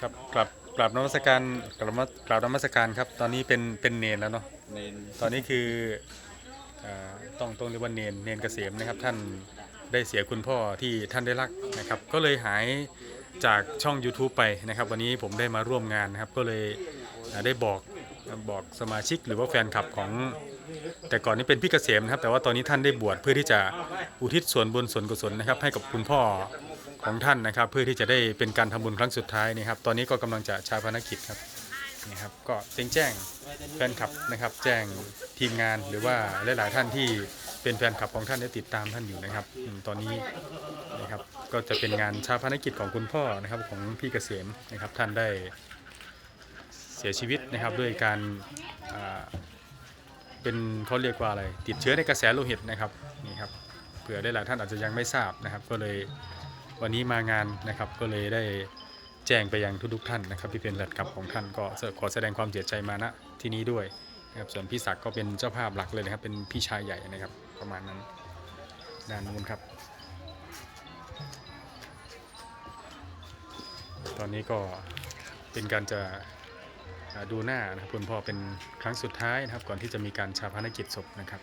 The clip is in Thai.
ครับกลับกลับนมัสการกลับมากลับนมัสการครับ ตอนนี้เป็นเป็นเนนแล้วเนาะเนนตอนนี้คือเอ่อต้องต้องเรียกว่าเนนเนนเกษมนะครับ ท่านได้เสียคุณพ่อที่ท่านได้รักนะครับ ก็เลยหายจากช่อง YouTube ไปนะครับ วันนี้ผมได้มาร่วมงานนะครับ ก็เลยอ่าได้บอกบอกสมาชิกหรือว่าแฟนคลับของ แต่ก่อนนี้เป็นพี่เกษมนะครับ แต่ว่าตอนนี้ท่านได้บวชเพื่อที่จะอุทิศส่วนบุญส่วนกุศลนะครับ ให้กับคุณพ่อ ของท่านนะครับ เพื่อที่จะได้เป็นการทำบุญครั้งสุดท้ายนี่ครับตอนนี้ก็กำลังจะชาพนกิจครับนี่ครับก็แจ้งแจ้งแฟนคลับนะครับ แจ้งทีมงานหรือว่าหลาย ๆ ท่านที่เป็นแฟนคลับของท่านได้ติดตามท่านอยู่นะครับ ตอนนี้นะครับก็จะเป็นงานชาพนกิจของคุณพ่อนะครับของพี่เกษมนะครับท่านได้เสียชีวิตนะครับด้วยการเป็นเขาเรียกว่าอะไร ติดเชื้อในกระแสโลหิตนะครับนี่ครับเผื่อได้หลายท่านอาจจะยังไม่ทราบนะครับ ก็เลย วันนี้มางานนะครับก็เลยได้แจ้งไปยังทุกๆท่านนะครับที่เป็นแฟนคลับของท่านก็ขอแสดงความเสียใจมาณที่นี้ด้วยนะครับส่วนพี่ศักดิ์ก็เป็นเจ้าภาพหลักเลยนะครับ เป็นพี่ชายใหญ่นะครับประมาณนั้นด้านนู้นครับ ตอนนี้ก็เป็นการจะดูหน้านะครับคุณพ่อเป็นครั้งสุดท้ายนะครับ ก่อนที่จะมีการชาพนกิจศพนะครับ